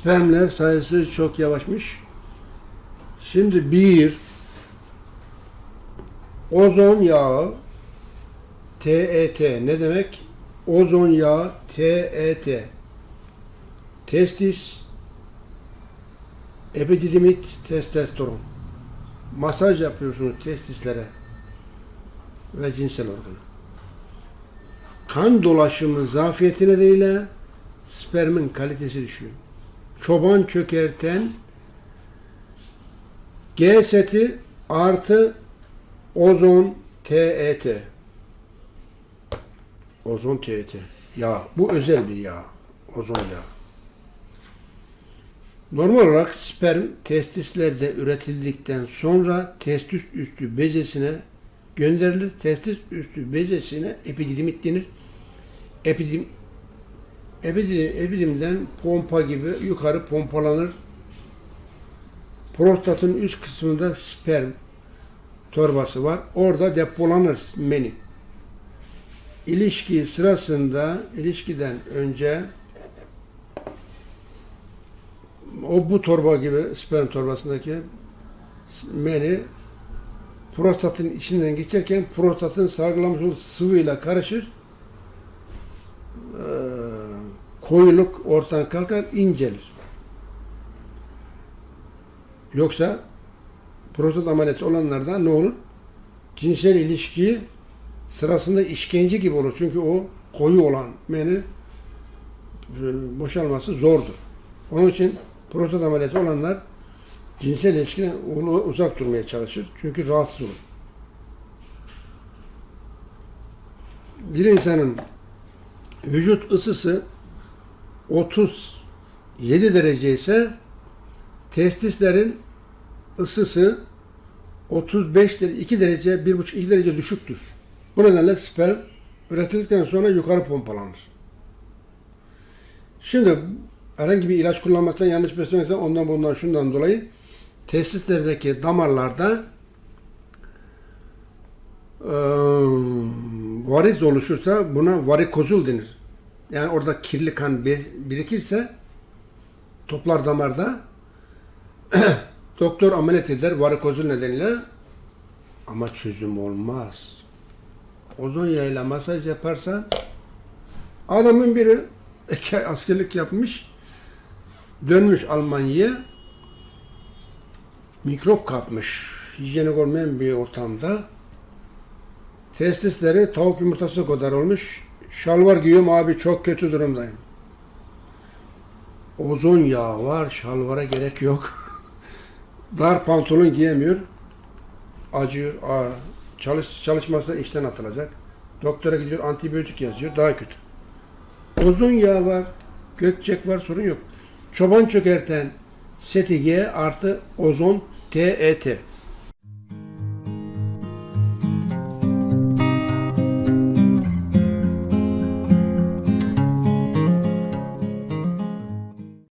Spermler sayısı çok yavaşmış. Şimdi bir ozon yağı TET ne demek? Ozon yağı TET testis epididimit testosteron masaj yapıyorsunuz testislere ve cinsel organa. Kan dolaşımı zafiyeti nedeniyle spermin kalitesi düşüyor. Çoban çökerten G seti artı ozon TET. Ozon TET. Yağ. Bu özel bir yağ. Ozon yağı. Normal olarak sperm testislerde üretildikten sonra testis üstü bezesine gönderilir. Testis üstü bezesine epididimit denir. Epidim, epidimden pompa gibi yukarı pompalanır. Prostatın üst kısmında sperm torbası var. Orada depolanır meni. İlişki sırasında, ilişkiden önce o bu torba gibi sperm torbasındaki meni prostatın içinden geçerken prostatın salgılamış olduğu sıvıyla karışır. Koyuluk ortadan kalkar, incelir. Yoksa prostat ameliyatı olanlarda ne olur? Cinsel ilişki sırasında işkence gibi olur. Çünkü o koyu olan meni e, boşalması zordur. Onun için prostat ameliyatı olanlar cinsel ilişkiden uzak durmaya çalışır. Çünkü rahatsız olur. Bir insanın vücut ısısı 37 derece ise testislerin ısısı 35 derece, 2 derece, 1,5 2 derece düşüktür. Bu nedenle sperm üretildikten sonra yukarı pompalanır. Şimdi herhangi bir ilaç kullanmaktan, yanlış beslemekten, ondan bundan şundan dolayı testislerdeki damarlarda e, variz oluşursa buna varikozul denir. Yani orada kirli kan birikirse toplar damarda doktor ameliyat eder varikozul nedeniyle ama çözüm olmaz. Ozon yağıyla masaj yaparsan adamın biri askerlik yapmış dönmüş Almanya'ya mikrop kapmış. Hijyenik olmayan bir ortamda testisleri tavuk yumurtası kadar olmuş. Şalvar giyiyorum abi çok kötü durumdayım. Ozon yağı var, şalvara gerek yok. Dar pantolon giyemiyor. Acıyor, aa, çalış, çalışmazsa işten atılacak. Doktora gidiyor, antibiyotik yazıyor, daha kötü. Ozon yağı var, gökçek var, sorun yok. Çoban çökerten STG artı ozon TET.